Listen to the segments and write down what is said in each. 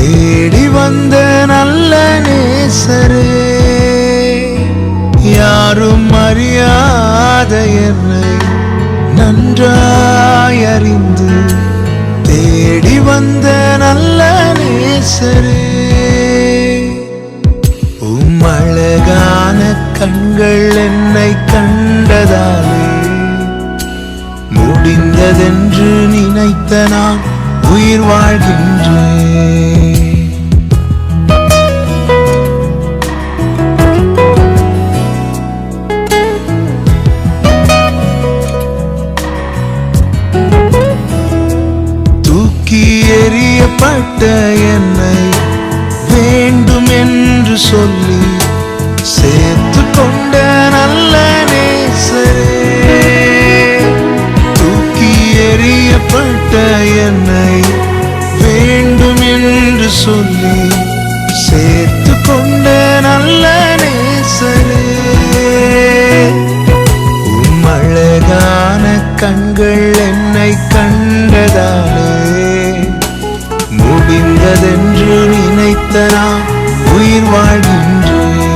தேடி வந்த நல்ல நேசரே யாரும் அறியாத என்னை நன்றாயறிந்து தேடி வந்த நல்ல நேசரே. உம்மழகான கண்கள் என்னை கண்டதாலே முடிந்ததென்று நினைத்த நான் உயிர் வாழ்கின்றேன். எறியப்பட்ட என்னை வேண்டும் என்று சொல்லி சேர்த்து கொண்ட நல்ல நேசரே. தூக்கி எறியப்பட்ட என்னை வேண்டும் என்று சொல்லி சேர்த்து கொண்ட நல்ல நேசரே. உம் அழகான கண்கள் என்னை கண்டதாலே முடிந்ததென்று நினைத்த நான் உயிர் வாழ்கின்றேன்.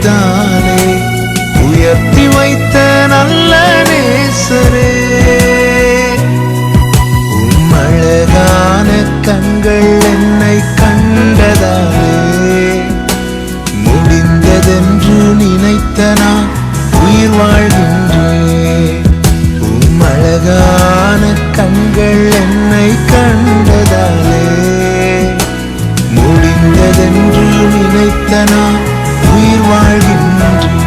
தானே? உயர்த்தி வைத்த நல்ல நேசரே. உம்மழகான கண்கள் என்னை கண்டதாலே. முடிந்ததென்று நினைத்த நான் உயிர் வாழ்கின்றேன். island